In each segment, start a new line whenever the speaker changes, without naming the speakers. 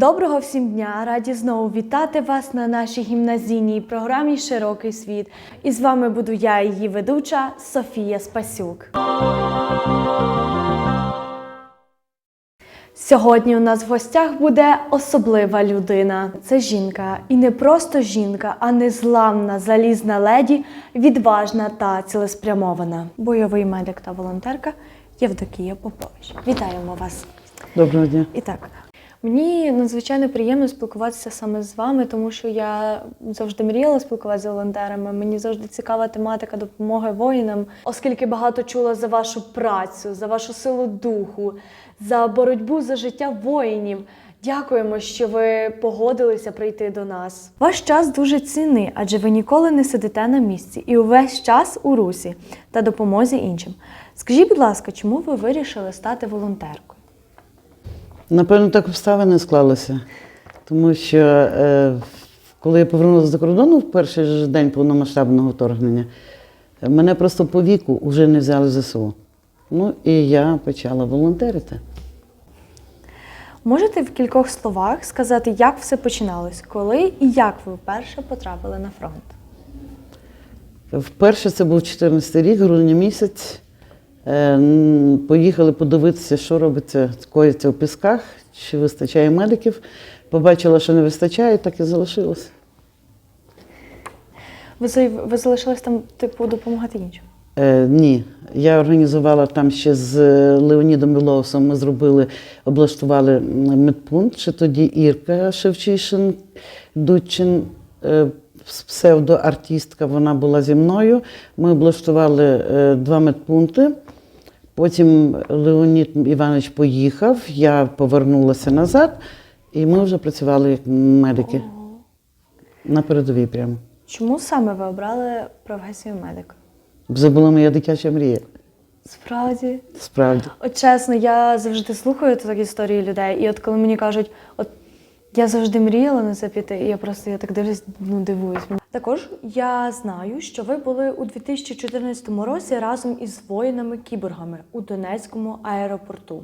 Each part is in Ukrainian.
Доброго всім дня! Раді знову вітати вас на нашій гімназійній програмі Широкий світ. І з вами буду я, її ведуча Софія Спасюк. Сьогодні у нас в гостях буде особлива людина. Це жінка, і не просто жінка, а незламна залізна леді, відважна та цілеспрямована. Бойовий медик та волонтерка Євдокія Попович. Вітаємо вас!
Доброго дня.
І так, мені надзвичайно приємно спілкуватися саме з вами, тому що я завжди мріяла спілкуватися з волонтерами. Мені завжди цікава тематика допомоги воїнам, оскільки багато чула за вашу працю, за вашу силу духу, за боротьбу за життя воїнів. Дякуємо, що ви погодилися прийти до нас. Ваш час дуже цінний, адже ви ніколи не сидите на місці і увесь час у русі та допомозі іншим. Скажіть, будь ласка, чому ви вирішили стати волонтеркою?
Напевно, так обставини склалися. Тому що е, коли я повернулася за кордону в перший ж день повномасштабного вторгнення, мене просто по віку вже не взяли в ЗСУ. Ну і я почала волонтерити.
Можете в кількох словах сказати, як все починалось, коли і як ви вперше потрапили на фронт?
Вперше це був 14 рік, грудня місяць. Е, Поїхали подивитися, що робиться, коїться в пісках, чи вистачає медиків. Побачила, що не вистачає, так і залишилося.
Ви, ви залишились там, типу, допомагати іншим?
Е, ні, я організувала там ще з е, Леонідом Білоусом. Ми зробили, облаштували медпункт. Ще тоді Ірка Шевчишин, Дудчин, е, псевдоартистка, вона була зі мною. Ми облаштували е, два медпункти. Потім Леонід Іванович поїхав, я повернулася назад, і ми вже працювали як медики на передовій прямо.
Чому саме ви обрали професію медика?
Це була моя дитяча мрія.
Справді,
Справді.
от чесно, я завжди слухаю такі історії людей, і от коли мені кажуть, от я завжди мріяла на це піти, і я просто я так дивлюсь, ну дивуюсь. Також я знаю, що ви були у 2014 році разом із воїнами-кіборгами у Донецькому аеропорту,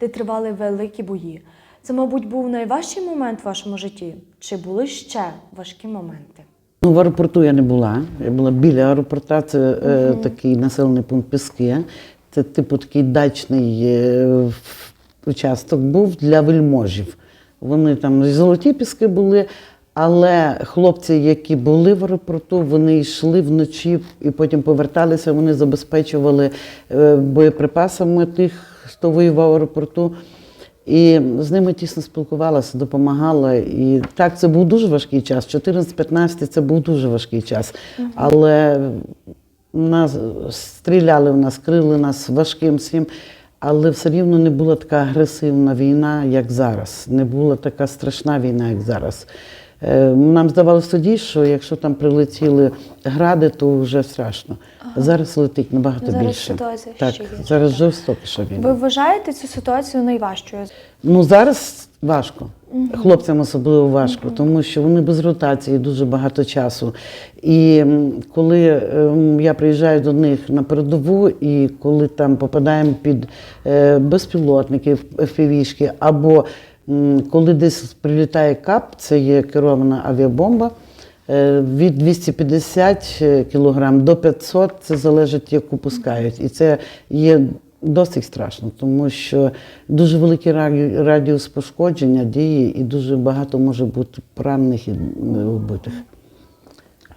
де тривали великі бої. Це, мабуть, був найважчий момент в вашому житті. Чи були ще важкі моменти?
Ну, в аеропорту я не була. Я була біля аеропорта, це е, такий населений пункт Піски. Це типу такий дачний е, участок був для вельможів. Вони там золоті піски були, але хлопці, які були в аеропорту, вони йшли вночі і потім поверталися, вони забезпечували е, боєприпасами тих, хто воював в аеропорту. І з ними тісно спілкувалася, допомагала. І так, це був дуже важкий час. 14-15 це був дуже важкий час. Але нас стріляли в нас, крили нас важким всім. Але все рівно не була така агресивна війна, як зараз. Не була така страшна війна, як зараз. Е, Нам здавалося тоді, що якщо там прилетіли гради, то вже страшно. Зараз летить набагато
Зараз
більше.
ситуація
так,
ще є.
зараз жорстокіша війна.
Ви вважаєте цю ситуацію найважчою?
Ну зараз важко. Хлопцям особливо важко, тому що вони без ротації дуже багато часу. І коли ем, я приїжджаю до них на передову, і коли там попадаємо під е, безпілотники, FPV-шки, або м, коли десь прилітає кап, це є керована авіабомба. е, Від 250 кг до 500 це залежить, яку пускають. І це є досить страшно, тому що дуже великий радіус пошкодження дії і дуже багато може бути поранених і е, вбитих.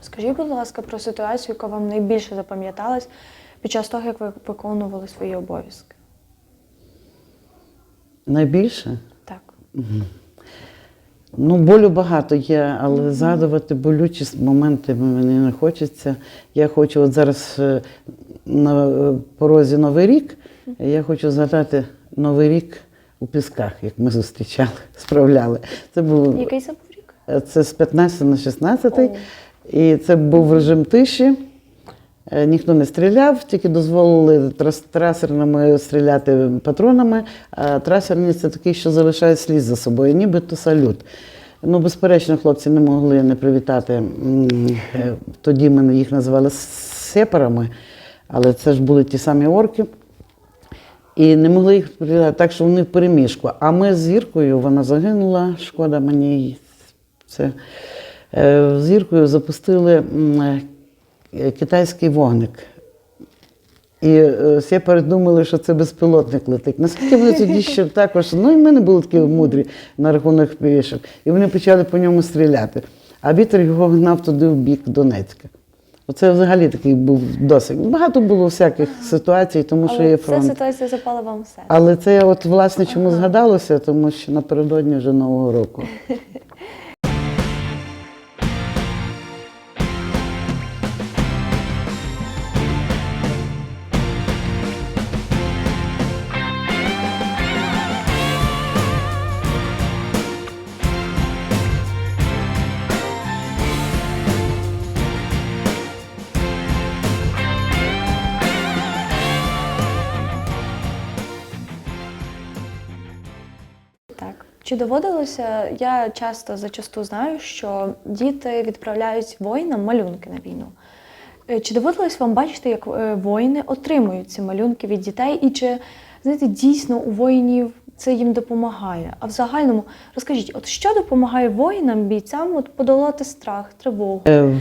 Скажіть, будь ласка, про ситуацію, яка вам найбільше запам'яталась під час того, як ви виконували свої обов'язки.
Найбільше
Так.
Ну, болю багато є, але згадувати болючі моменти мені не хочеться. Я хочу, от зараз е, на е, порозі Новий рік, я хочу згадати Новий рік у Пісках, як ми зустрічали, справляли. Це було
Який це був рік?
Е, Це з 15 на 16.
О.
І це був режим тиші. Е, Ніхто не стріляв, тільки дозволили трас- трасерними стріляти патронами. А трасерні це такий, що залишає слід за собою, нібито салют. Ну, безперечно, хлопці не могли не привітати. е, Тоді ми їх називали сепарами, але це ж були ті самі орки. І не могли їх приділяти, так що вони в переміжку. А ми з зіркою, вона загинула, шкода мені. Це. Е, зіркою запустили е, китайський вогник. І е, всі передумали, що це безпілотник летить. Наскільки вони тоді ще також, ну і ми не були такі мудрі на рахунок пішок. І вони почали по ньому стріляти. А вітер його гнав туди в бік Донецька. Оце взагалі такий був досить. Багато було всяких ситуацій, тому що
є
є
ця
фронт.
ситуація запала вам все.
Але це от власне чому згадалося, тому що напередодні вже Нового року.
Чи доводилося, я часто зачасту знаю, що діти відправляють воїнам малюнки на війну. Е, Чи доводилось вам бачити, як е, воїни отримують ці малюнки від дітей? І чи знаєте, дійсно у воїнів це їм допомагає? А в загальному розкажіть, от що допомагає воїнам, бійцям от подолати страх, тривогу?
Е,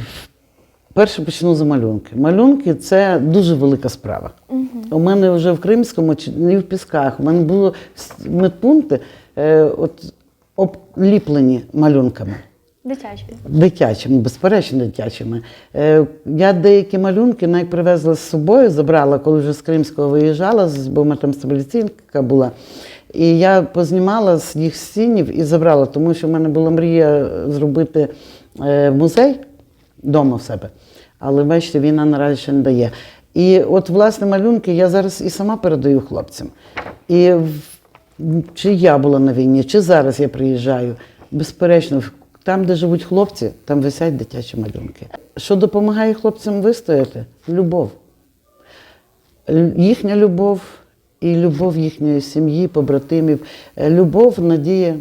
Перше почну з малюнки. Малюнки це дуже велика справа. У мене вже в Кримському чи не в Пісках. У мене було медпункти е, от, обліплені малюнками.
Дитячі.
Дитячими, безперечно, дитячими. Е, Я деякі малюнки навіть привезла з собою, забрала, коли вже з Кримського виїжджала, бо в мене там стабілізаційка була. І я познімала з їх стінів і забрала, тому що в мене була мрія зробити е, музей вдома в себе. Але бачите, війна наразі ще не дає. І от, власне, малюнки я зараз і сама передаю хлопцям. І чи я була на війні, чи зараз я приїжджаю, безперечно, там, де живуть хлопці, там висять дитячі малюнки. Що допомагає хлопцям вистояти? Любов. Їхня любов і любов їхньої сім'ї, побратимів, Е, любов, надія.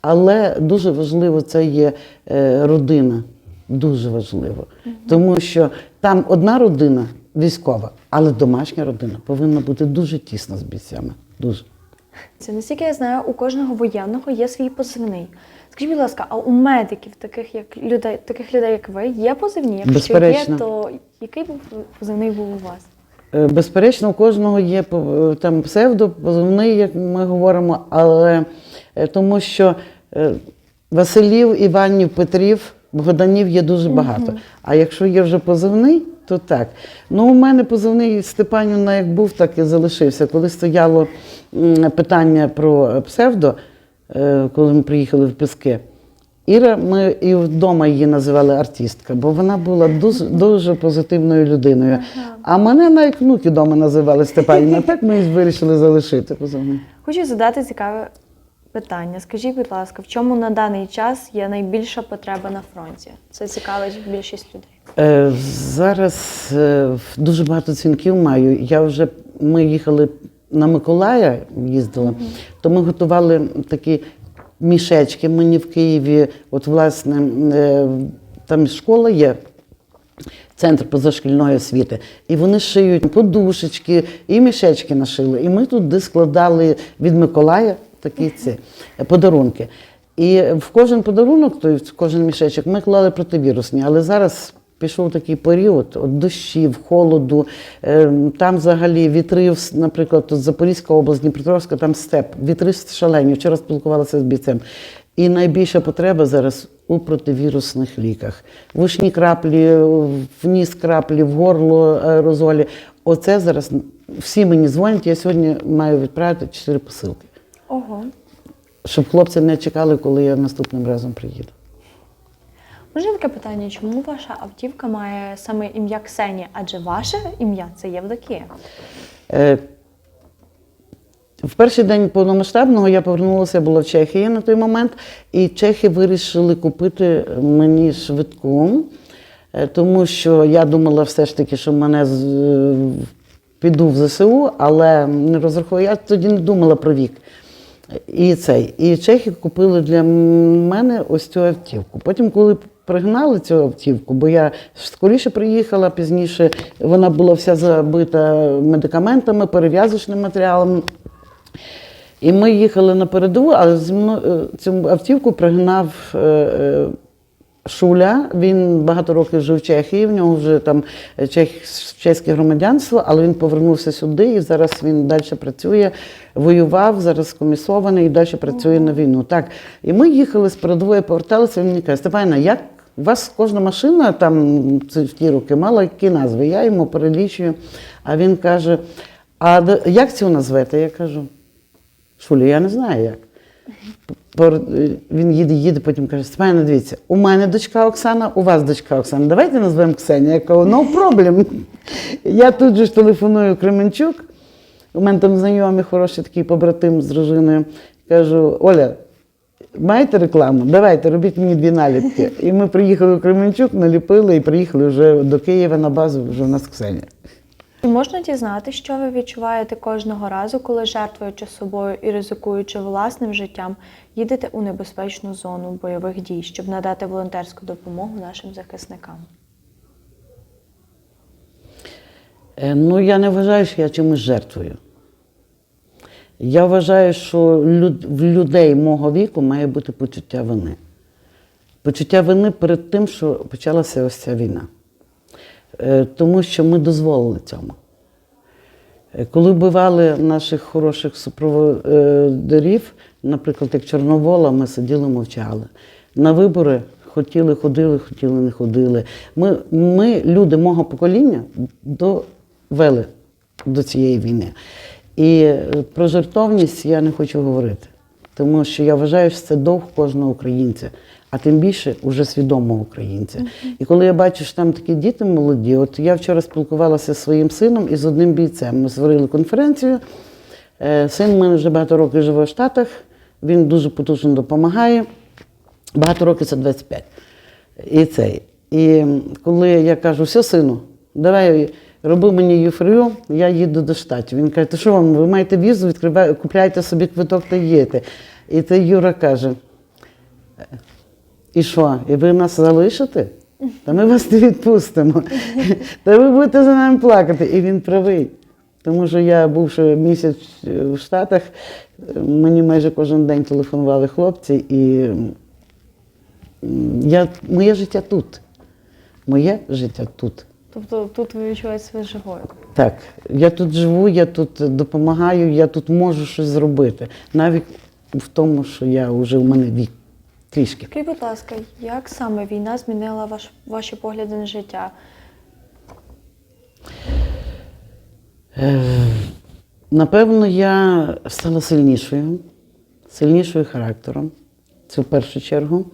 Але дуже важливо це є е, родина. Дуже важливо. Тому що там одна родина військова, але домашня родина повинна бути дуже тісна з бійцями. Дуже.
Це наскільки я знаю, у кожного воєнного є свій позивний. Скажіть, будь ласка, а у медиків, таких як людей, таких людей, як ви, є позивні? Якщо
Безперечно.
є, то який був позивний був у вас?
Е, Безперечно, у кожного є е, там псевдо, позивний, як ми говоримо, але е, тому що Василів, Іванів, Петрів, Богданів є дуже багато. А якщо є вже позивний, то так. Ну, у мене позивний Степанівна як був, так і залишився. Коли стояло питання про псевдо, е, коли ми приїхали в Піски, Іра, ми і вдома її називали артистка, бо вона була дуже, дуже позитивною людиною. А мене навіть внуки вдома називали Степанівна. Так ми і вирішили залишити позивний.
Хочу задати цікаве питання. Скажіть, будь ласка, в чому на даний час є найбільша потреба на фронті? Це цікавить більшість людей.
Е, зараз е, дуже багато дзвінків маю. Я вже ми їхали на Миколая, їздила, то ми готували такі мішечки мені в Києві. От, власне, е, там школа є. Центр позашкільної освіти. І вони шиють подушечки і мішечки нашили. І ми туди складали від Миколая такі ці подарунки. І в кожен подарунок, то в кожен мішечок, ми клали противірусні. Але зараз пішов такий період от дощів, холоду. е, Там взагалі вітри, наприклад, тут Запорізька область, Дніпропетровська, там степ, вітри шалені. Вчора спілкувалася з бійцем. І найбільша потреба зараз у противірусних ліках. В ушні краплі, в ніс краплі, в горло аерозолі. Оце зараз всі мені дзвонять. Я сьогодні маю відправити чотири посилки,
Ого.
щоб хлопці не чекали, коли я наступним разом приїду.
Може таке питання, чому ваша автівка має саме ім'я Ксенія? Адже ваше ім'я це Євдокія.
Е, В перший день повномасштабного я повернулася, була в Чехії на той момент, і чехи вирішили купити мені швидку, е, тому що я думала все ж таки, що мене з- е, піду в ЗСУ, але не розраховую. Я тоді не думала про вік. І цей. І чехи купили для мене ось цю автівку. Потім, коли пригнали цю автівку, бо я скоріше приїхала, пізніше вона була вся забита медикаментами, перев'язочним матеріалом. І ми їхали на передову, але е, цю автівку пригнав е, е, Шуля. Він багато років жив в Чехії, в нього вже там чех, чеське громадянство, але він повернувся сюди і зараз він далі працює, воював, зараз комісований і далі працює на війну. Так. І ми їхали з передової, поверталися, він мені каже, Степана, як у вас кожна машина там в ті роки мала які назви? Я йому перелічую, а він каже: А як цю назвете? Я кажу. Шулі, я не знаю як. Він їде, їде, потім каже, Степан, дивіться, у мене дочка Оксана, у вас дочка Оксана. Давайте назвемо Ксенія. Я кажу, no problem. Я тут же ж телефоную Кременчук. У мене там знайомий хороший такий побратим з дружиною. Кажу, Оля, маєте рекламу? Давайте, робіть мені дві наліпки. І ми приїхали у Кременчук, наліпили і приїхали вже до Києва на базу, вже у нас Ксенія.
Можна дізнати, що ви відчуваєте кожного разу, коли жертвуючи собою і ризикуючи власним життям, їдете у небезпечну зону бойових дій, щоб надати волонтерську допомогу нашим захисникам.
Е, Ну, я не вважаю, що я чимось жертвую. Я вважаю, що в людей мого віку має бути почуття вини. Почуття вини перед тим, що почалася ось ця війна. Е, Тому що ми дозволили цьому. Е, Коли вбивали наших хороших супроводарів, наприклад, як Чорновола, ми сиділи, мовчали. На вибори хотіли, ходили, хотіли, не ходили. Ми, ми люди мого покоління, довели до цієї війни. І е, про жертовність я не хочу говорити, тому що я вважаю, що це довг кожного українця, а тим більше уже свідомого українця. І коли я бачу, що там такі діти молоді, от я вчора спілкувалася зі своїм сином і з одним бійцем. Ми створили конференцію. Е, Син в мене вже багато років живе в Штатах, він дуже потужно допомагає. Багато років це 25. І цей. І коли я кажу, все, сину, давай роби мені юфрію, я їду до штатів. Він каже, то що вам, ви маєте візу, відкриває, купляйте собі квиток та їдете. І той Юра каже, і що, і ви нас залишите? Та ми вас не відпустимо. Та ви будете за нами плакати. І він правий. Тому що я бувши місяць в Штатах, мені майже кожен день телефонували хлопці, і я, моє життя тут. Моє життя тут.
Тобто тут ви відчуваєте себе живою.
Так, я тут живу, я тут допомагаю, я тут можу щось зробити. Навіть в тому, що я вже в мене вік трішки.
Скажіть, будь ласка, як саме війна змінила ваш, ваші погляди на життя?
Е, Напевно, я стала сильнішою, сильнішою характером. Це в першу чергу.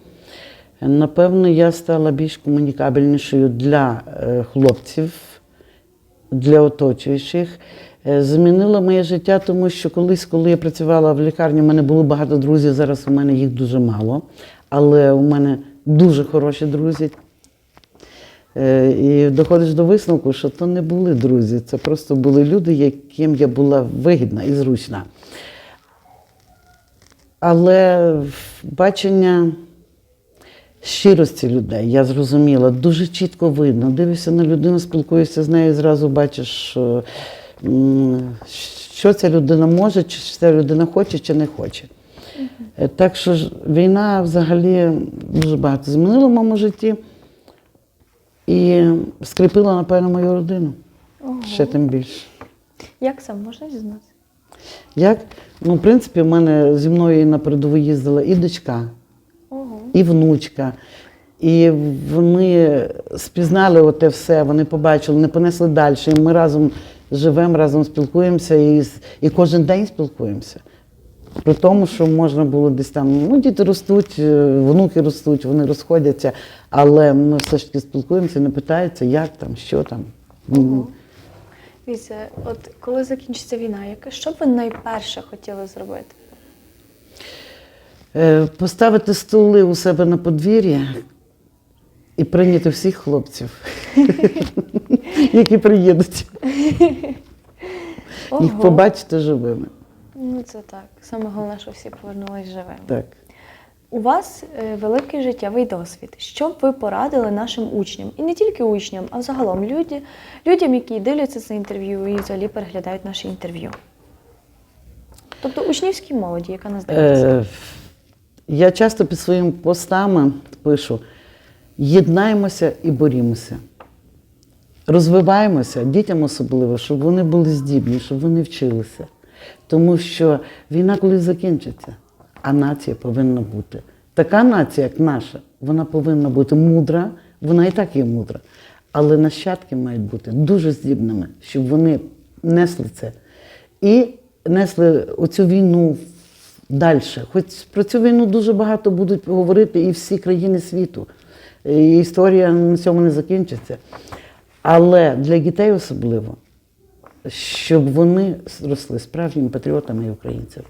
Напевно, я стала більш комунікабельнішою для е, хлопців, для оточуючих. Е, Змінила моє життя, тому що колись, коли я працювала в лікарні, у мене було багато друзів, зараз у мене їх дуже мало. Але у мене дуже хороші друзі, Е, І доходиш до висновку, що то не були друзі, це просто були люди, яким я була вигідна і зручна. Але бачення щирості людей, я зрозуміла, дуже чітко видно. Дивишся на людину, спілкуєшся з нею, і зразу бачиш, що, ця людина може, чи ця людина хоче, чи не хоче. Так що ж, війна взагалі дуже багато змінила в моєму житті. І скріпила, напевно, мою родину. Ще тим більше.
Як саме можна дізнатися?
Як? Ну, в принципі, в мене зі мною на передову їздила і дочка,
Ого.
І внучка. І вони спізнали оте все, вони побачили, не понесли далі. І ми разом живемо, разом спілкуємося і, і кожен день спілкуємося. При тому, що можна було десь там, ну, діти ростуть, е, внуки ростуть, вони розходяться, але ми все ж таки спілкуємося, не питаються, як там, що там. М.
Дивіться, от коли закінчиться війна, яке що б ви найперше хотіли зробити?
Е, Поставити стули у себе на подвір'я і прийняти всіх хлопців, які приїдуть, їх побачити живими.
Ну це так. Саме головне, що всі повернулись живими.
Так.
У вас е, великий життєвий досвід. Що б ви порадили нашим учням? І не тільки учням, а взагалом люди, людям, які дивляться це інтерв'ю і взагалі переглядають наше інтерв'ю. Тобто учнівській молоді, яка нас дивиться.
Я часто під своїми постами пишу: єднаємося і борімося. Розвиваємося, дітям особливо, щоб вони були здібні, щоб вони вчилися. Тому що війна колись закінчиться, а нація повинна бути. Така нація, як наша, вона повинна бути мудра, вона і так є мудра. Але нащадки мають бути дуже здібними, щоб вони несли це. І несли оцю війну далі. Хоч про цю війну дуже багато будуть говорити і всі країни світу. І історія на цьому не закінчиться. Але для дітей особливо, щоб вони росли справжніми патріотами і українцями.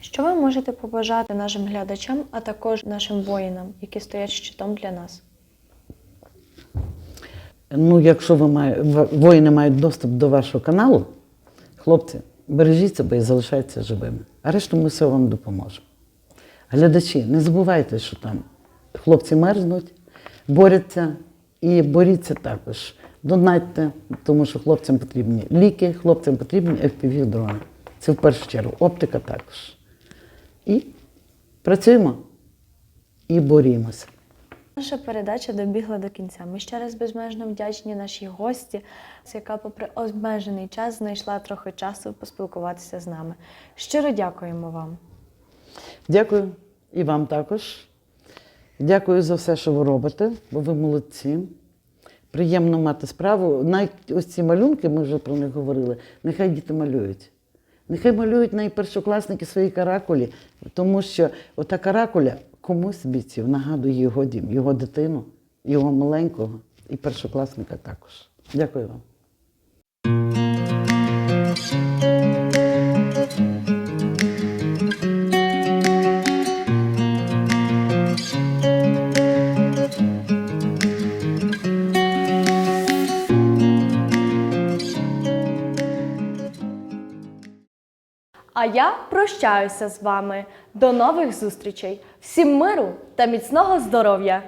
Що ви можете побажати нашим глядачам, а також нашим воїнам, які стоять щитом для нас?
Ну, якщо ви має, воїни мають доступ до вашого каналу, хлопці, бережіть себе і залишайтеся живими. А решту ми все вам допоможемо. Глядачі, не забувайте, що там хлопці мерзнуть, борються і боріться також. Донатьте, тому що хлопцям потрібні ліки, хлопцям потрібні fpv дрони Це в першу чергу, оптика також. І працюємо і борімося.
Наша передача добігла до кінця. Ми ще раз безмежно вдячні нашій гості, яка, попри обмежений час, знайшла трохи часу поспілкуватися з нами. Щиро дякуємо вам.
Дякую і вам також. Дякую за все, що ви робите, бо ви молодці. Приємно мати справу. Навіть ось ці малюнки, ми вже про них говорили, нехай діти малюють. Нехай малюють найпершокласники свої каракулі, тому що ота каракуля комусь бійців нагадує його дім, його дитину, його маленького і першокласника також. Дякую вам.
А я прощаюся з вами. До нових зустрічей. Всім миру та міцного здоров'я!